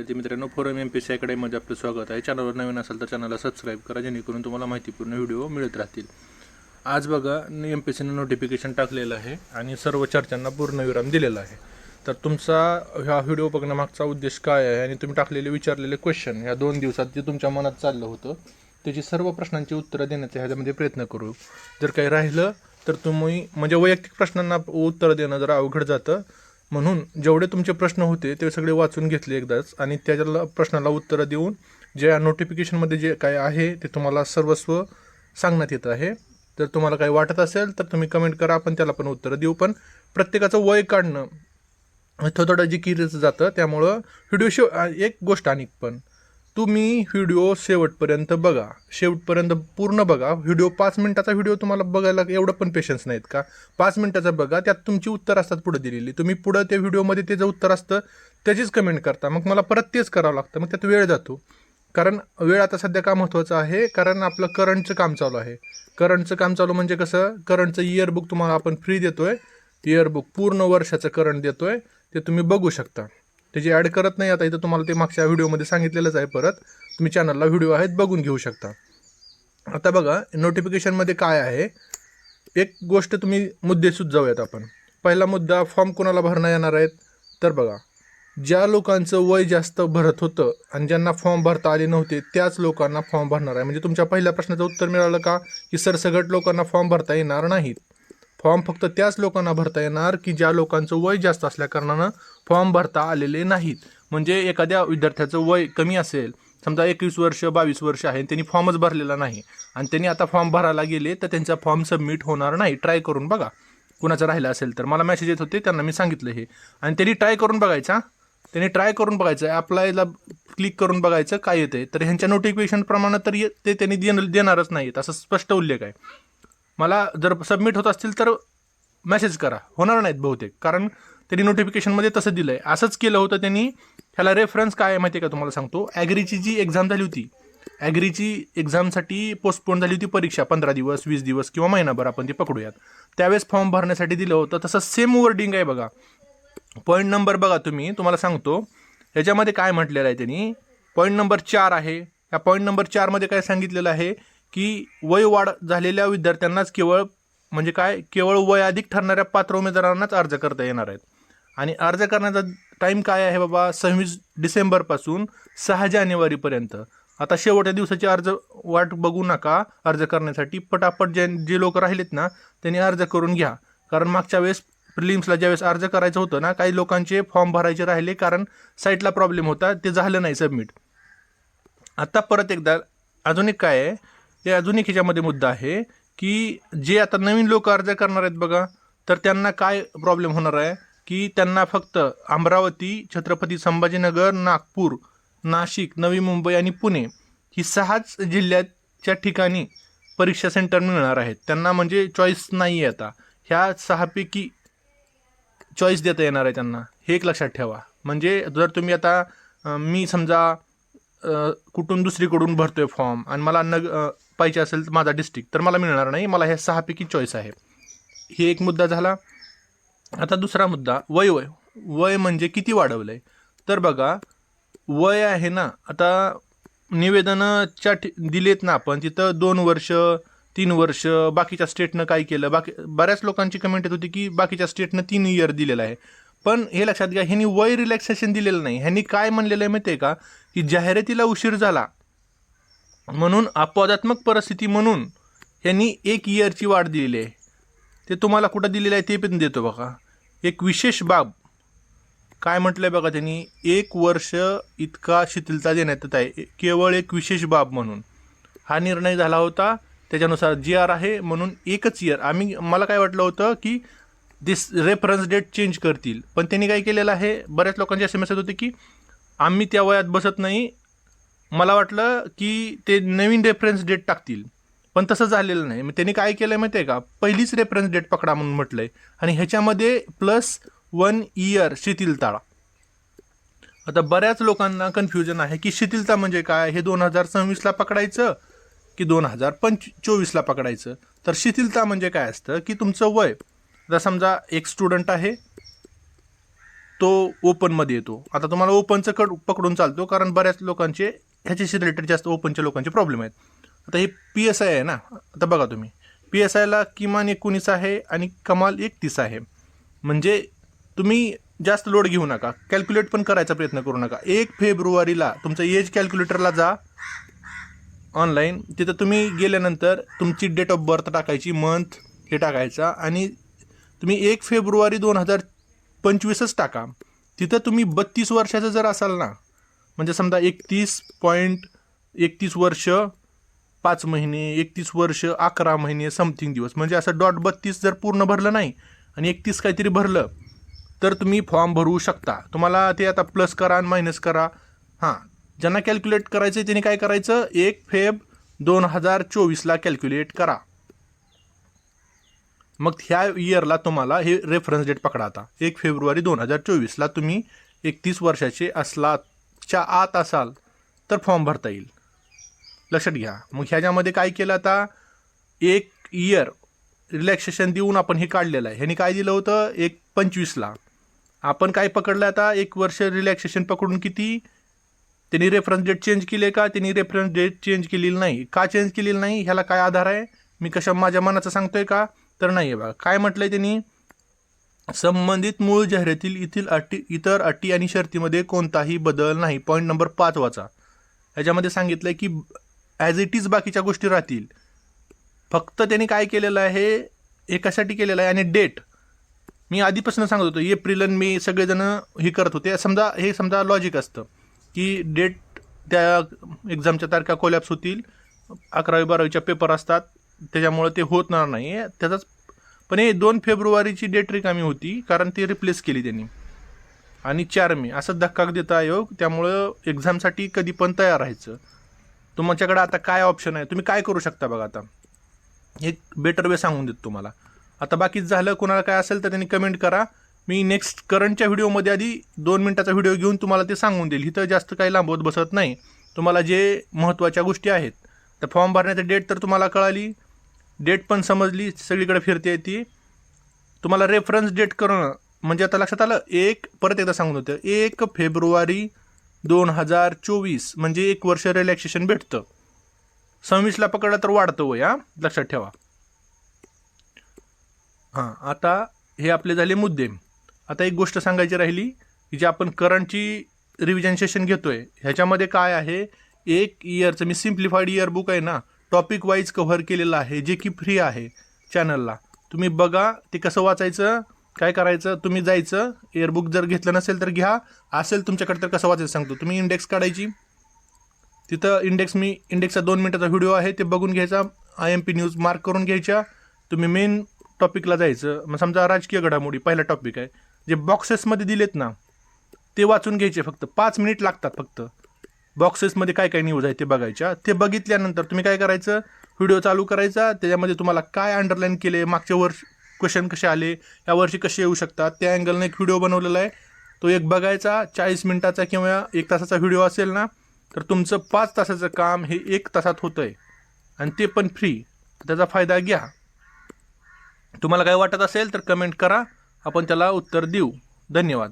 विद्यार्थी मित्रांनो forum M P C अकॅडमीमध्ये आपलं स्वागत आहे. चॅनलवर नवीन असेल तर चॅनलला सबस्क्राईब करा जेणेकरून तुम्हाला माहितीपूर्ण व्हिडिओ मिळत राहतील. आज बघा एम पी सीनं नोटिफिकेशन टाकलेलं आहे आणि सर्व चर्चांना पूर्णविराम दिलेला आहे. तर तुमचा ह्या व्हिडिओ बघण्यामागचा उद्देश काय आहे? आणि तुम्ही टाकलेले विचारलेले क्वेश्चन ह्या दोन दिवसात जे तुमच्या मनात चाललं होतं त्याची सर्व प्रश्नांची उत्तरं देण्याचा ह्याच्यामध्ये प्रयत्न करू. जर काही राहिलं तर तुम्ही म्हणजे वैयक्तिक प्रश्नांना उत्तर देणं जरा अवघड जातं. म्हणून जेवढे तुमचे प्रश्न होते ते सगळे वाचून घेतले एकदाच. आणि त्याच्याला प्रश्नाला उत्तरं देऊन ज्या नोटिफिकेशनमध्ये जे काय आहे ते तुम्हाला सर्वस्व सांगण्यात येत आहे. जर तुम्हाला काही वाटत असेल तर तुम्ही कमेंट करा आपण त्याला पण उत्तरं देऊ. पण प्रत्येकाचं वय काढणं थोडं थोडं जी जातं त्यामुळं व्हिडिओ शेव एक गोष्ट आणि पण तुम्ही व्हिडिओ शेवटपर्यंत बघा. शेवटपर्यंत पूर्ण बघा. व्हिडिओ पाच मिनिटाचा व्हिडिओ तुम्हाला बघायला एवढं पण पेशन्स नाहीत का? पाच मिनिटाचा बघा. त्यात तुमची उत्तर असतात पुढे दिलेली. तुम्ही पुढं त्या व्हिडिओमध्ये त्याचं उत्तर असतं त्याचीच कमेंट करता. मग मला परत तेच करावं लागतं. मग त्यात वेळ जातो. कारण वेळ आता सध्या का महत्त्वाचं आहे? कारण आपलं करंटचं काम चालू आहे. करंटचं काम चालू म्हणजे कसं? करंटचं इयरबुक तुम्हाला आपण फ्री देतोय. इयरबुक पूर्ण वर्षाचं करंट देतोय. ते तुम्ही बघू शकता. त्याची ॲड करत नाही आता इथं तुम्हाला ते मागच्या व्हिडिओमध्ये सांगितलेलंच आहे परत. तुम्ही चॅनलला व्हिडिओ आहेत बघून घेऊ शकता. आता बघा नोटिफिकेशनमध्ये काय आहे? एक गोष्ट तुम्ही मुद्दे जाऊयात आपण. पहिला मुद्दा फॉर्म कोणाला भरणं येणार आहेत? तर बघा ज्या लोकांचं वय जास्त भरत होतं आणि ज्यांना फॉर्म भरता आले नव्हते त्याच लोकांना फॉर्म भरणार आहे. म्हणजे तुमच्या पहिल्या प्रश्नाचं उत्तर मिळालं का? की सरसगट लोकांना फॉर्म भरता येणार नाहीत. फॉर्म फक्त त्याच लोकांना भरता येणार की ज्या लोकांचं वय जास्त असल्याकारणानं फॉर्म भरता आलेले नाहीत. म्हणजे एखाद्या विद्यार्थ्याचं वय कमी असेल समजा एकवीस वर्ष बावीस वर्ष आहे त्यांनी फॉर्मच भरलेला नाही आणि त्यांनी आता फॉर्म भरायला गेले तर त्यांचा फॉर्म सबमिट होणार नाही. ट्राय करून बघा. कुणाचं राहिला असेल तर. मला मेसेज येत होते त्यांना मी सांगितलं हे. आणि त्यांनी ट्राय करून बघायचा त्यांनी ट्राय करून बघायचं अप्लायला क्लिक करून बघायचं काय येते तर ह्यांच्या नोटिफिकेशन प्रमाणे तर ते त्यांनी देण देणारच नाहीत असं स्पष्ट उल्लेख आहे. मला जर सबमिट होत असतील तर मेसेज करा. होणार नाहीत बहुतेक. कारण त्यांनी नोटिफिकेशनमध्ये तसं दिलं आहे असंच केलं होतं त्यांनी. ह्याला रेफरन्स काय आहे माहिती आहे का तुम्हाला सांगतो? ॲग्रीची जी एक्झाम झाली होती ॲग्रीची एक्झामसाठी पोस्टपोन झाली होती परीक्षा. पंधरा दिवस वीस दिवस किंवा महिनाभर आपण ती पकडूयात. त्यावेळेस फॉर्म भरण्यासाठी दिलं होतं. तसं सेम वर्डिंग आहे बघा. पॉईंट नंबर बघा तुम्ही. तुम्हाला सांगतो. ह्याच्यामध्ये काय म्हटलेलं आहे त्यांनी? पॉईंट नंबर चार आहे. या पॉईंट नंबर चारमध्ये काय सांगितलेलं आहे? की वय वाढ झालेल्या विद्यार्थ्यांनाच केवळ म्हणजे काय केवळ वय अधिक ठरणाऱ्या पात्र उमेदवारांनाच अर्ज करता येणार आहेत. आणि अर्ज करण्याचा टाईम काय आहे बाबा? सव्वीस डिसेंबरपासून सहा जानेवारीपर्यंत आता शेवटच्या दिवसाची अर्ज वाट बघू नका. अर्ज करण्यासाठी पटापट जे जे लोक राहिलेत ना त्यांनी अर्ज करून घ्या. कारण मागच्या वेळेस प्रिलिम्सला ज्यावेळेस अर्ज करायचं होतं ना काही लोकांचे फॉर्म भरायचे राहिले कारण साईटला प्रॉब्लेम होता ते झालं नाही सबमिट आता परत एकदा अजून एक काय आहे? हे अजून एक ह्याच्यामध्ये मुद्दा आहे की जे आता नवीन लोक अर्ज करणार आहेत बघा तर त्यांना काय प्रॉब्लेम होणार आहे? की त्यांना फक्त अमरावती छत्रपती संभाजीनगर नागपूर नाशिक नवी मुंबई आणि पुणे ही सहाच जिल्ह्याच्या ठिकाणी परीक्षा सेंटर मिळणार आहेत. त्यांना म्हणजे चॉईस नाही आहे आता. ह्या सहापैकी चॉईस देता येणार आहे त्यांना. हे एक लक्षात ठेवा. म्हणजे जर तुम्ही आता मी समजा कुठून दुसरीकडून भरतोय फॉर्म आणि मला नग पाहिजे असेल तर माझा डिस्ट्रिक्ट तर मला मिळणार नाही. मला ह्या सहापैकी चॉईस आहे. हे एक मुद्दा झाला. आता दुसरा मुद्दा वय वय. वय म्हणजे किती वाढवलं आहे तर बघा वय आहे ना आता निवेदनाच्या ठि दिलेत ना आपण तिथं दोन वर्ष तीन वर्ष बाकीच्या स्टेटनं काय केलं? बाकी बऱ्याच लोकांची कमेंट येत होती की बाकीच्या स्टेटनं तीन इयर दिलेलं आहे. पण हे लक्षात घ्या ह्यांनी वय रिलॅक्सेशन दिलेलं नाही. ह्यांनी काय म्हणलेलं आहे माहिती आहे का? की जाहिरातीला उशीर झाला. म्हणून अपवादात्मक परिस्थिती म्हणून यांनी एक इयरची वाढ दिलेली आहे. ते तुम्हाला कुठं दिलेलं आहे ते पण देतो बघा. एक विशेष बाब. काय म्हटलं आहे बघा त्यांनी? एक वर्ष इतका शिथिलता देण्यात येत आहे. केवळ एक विशेष बाब म्हणून. हा निर्णय झाला होता. त्याच्यानुसार जी आर आहे म्हणून एकच इयर आम्ही मला काय वाटलं होतं की दिस रेफरन्स डेट चेंज करतील. पण त्यांनी काय केलेलं आहे? बऱ्याच लोकांचे असे मेसेज होते की आम्ही त्या वयात बसत नाही. मला वाटलं की ते नवीन रेफरन्स डेट टाकतील. पण तसं झालेलं नाही. मग त्यांनी काय केलं माहिती आहे का? पहिलीच रेफरन्स डेट पकडा म्हणून म्हटलंय. आणि ह्याच्यामध्ये प्लस वन इयर शिथिलता आता बऱ्याच लोकांना कन्फ्युजन आहे की शिथिलता म्हणजे काय? हे दोन हजार सव्वीसला पकडायचं की दोन हजार पंच चोवीसला पकडायचं? तर शिथिलता म्हणजे काय असतं की तुमचं वय आता समजा एक स्टुडंट आहे तो ओपनमध्ये येतो. आता तुम्हाला ओपनचं कड पकडून चालतो कारण बऱ्याच लोकांचे ह्याच्याशी रिलेटेड जास्त ओपनच्या लोकांचे प्रॉब्लेम आहेत. आता हे पी एस आय आहे ना? आता बघा तुम्ही. पी एस आयला किमान एकोणीस आहे आणि कमाल एकतीस आहे. म्हणजे तुम्ही जास्त लोड घेऊ नका. कॅल्क्युलेट पण करायचा प्रयत्न करू नका. एक फेब्रुवारीला तुमचं एज कॅल्क्युलेटरला जा. ऑनलाईन तिथं तुम्ही गेल्यानंतर तुमची डेट ऑफ बर्थ टाकायची मंथ हे टाकायचा आणि तुम्ही एक फेब्रुवारी दोन हजार पंचवीसच टाका. तिथं तुम्ही बत्तीस वर्षाचं जर असाल ना म्हणजे समजा एकतीस पॉईंट एकतीस वर्ष पाच महिने एकतीस वर्ष अकरा महिने समथिंग दिवस. म्हणजे असं डॉट बत्तीस जर पूर्ण भरलं नाही आणि एकतीस काहीतरी भरलं तर तुम्ही फॉर्म भरू शकता. तुम्हाला ते आता प्लस करा आणि मायनस करा. हां ज्यांना कॅल्क्युलेट करायचं आहे त्यांनी काय करायचं? एक फेब दोन हजार चोवीसला कॅल्क्युलेट करा. मग ह्या इयरला तुम्हाला हे रेफरन्स डेट पकडा आता. एक फेब्रुवारी दोन हजार चोवीसला तुम्ही एकतीस वर्षाचे च्या आत असाल तर फॉर्म भरता येईल. लक्षात घ्या. मग ह्याच्यामध्ये काय केलं आता? एक इयर रिलॅक्सेशन देऊन आपण हे काढलेलं आहे. ह्यानी काय दिलं होतं? एक पंचवीसला आपण काय पकडलं आता? एक वर्ष रिलॅक्सेशन पकडून किती? त्यांनी रेफरन्स डेट चेंज केले का? त्यांनी रेफरन्स डेट चेंज केलेली नाही. का चेंज केलेली नाही? ह्याला काय आधार आहे? मी कशा माझ्या मनाचं सांगतोय का? तर नाही आहे बघा. काय म्हटलं आहे त्यांनी? संबंधित मूळ जाहिरातील येथील अटी इतर अटी आणि शर्तीमध्ये कोणताही बदल नाही. पॉईंट नंबर पाच वाचा. ह्याच्यामध्ये सांगितलंय की ॲज इट इज बाकीच्या गोष्टी राहतील. फक्त त्यांनी काय केलेलं आहे हे कशासाठी केलेलं आहे आणि डेट मी आधीपासून सांगत होतो एप्रिल आणि मे सगळेजण हे करत होते. समजा हे समजा लॉजिक असतं की डेट त्या एक्झामच्या तारखा कोलॅप्स होतील अकरावी बारावीच्या पेपर असतात त्याच्यामुळं ते होत नाही. त्याचाच पण हे दोन फेब्रुवारीची डेट रिकामी होती कारण ती रिप्लेस केली त्यांनी. आणि चार मे असं धक्का देता आयोग त्यामुळं एक्झामसाठी कधी पण तयार राहायचं. तुमच्याकडे आता काय ऑप्शन आहे? तुम्ही काय करू शकता बघा आता? एक बेटर वे सांगून देतो तुम्हाला. आता बाकीच झालं कोणाला काय असेल तर त्यांनी कमेंट करा. मी नेक्स्ट करंटच्या व्हिडिओमध्ये आधी दोन मिनटाचा व्हिडिओ घेऊन तुम्हाला ते सांगून देईल. इथं जास्त काही लांबवत बसत नाही. तुम्हाला जे महत्त्वाच्या गोष्टी आहेत तर फॉर्म भरण्याची डेट तर तुम्हाला कळाली. डेट पण समजली सगळीकडे फिरते ती. तुम्हाला रेफरन्स डेट करणं म्हणजे आता लक्षात आलं एक परत एकदा सांगून होतं एक फेब्रुवारी दोन हजार चोवीस म्हणजे एक वर्ष रिलॅक्सेशन भेटतं. सव्वीसला पकडलं तर वाढतं वय हा? लक्षात ठेवा. हां आता हे आपले झाले मुद्दे. आता एक गोष्ट सांगायची राहिली की जे आपण करंटची रिव्हिजन सेशन घेतोय ह्याच्यामध्ये काय आहे? एक इयरचं मी सिम्प्लिफाईड इयर बुक आहे ना टॉपिक वाईज कव्हर केलेलं आहे जे की फ्री आहे चॅनलला तुम्ही बघा ते कसं वाचायचं काय करायचं तुम्ही जायचं एअरबुक जर घेतलं नसेल तर घ्या असेल तुमच्याकडे तर कसं वाचायचं सांगतो. तुम्ही इंडेक्स काढायची. तिथं इंडेक्स मी इंडेक्सचा दोन मिनटाचा व्हिडिओ आहे ते बघून घ्यायचा. I M P news mark करून घ्यायच्या. तुम्ही मेन टॉपिकला जायचं. मग समजा राजकीय घडामोडी पहिला टॉपिक आहे. जे बॉक्सेसमध्ये दिलेत ना ते वाचून घ्यायचे फक्त. पाच मिनिट लागतात फक्त. बॉक्सेसमध्ये काय काय न्यूज आहे ते बघायच्या. ते बघितल्यानंतर तुम्ही काय करायचं? व्हिडिओ चालू करायचा. त्याच्यामध्ये तुम्हाला काय अंडरलाईन केले मागच्या वर्ष क्वेश्चन कसे आले? या वर्षी कसे येऊ शकतात? त्या अँगलने एक व्हिडिओ बनवलेला आहे. तो एक बघायचा. चाळीस मिनटाचा किंवा एक तासाचा व्हिडिओ असेल ना तर तुमचं पाच तासाचं काम हे एक तासात होतं आहे आणि ते पण फ्री त्याचा फायदा घ्या. तुम्हाला काय वाटत असेल तर कमेंट करा. आपण त्याला उत्तर देऊ. धन्यवाद.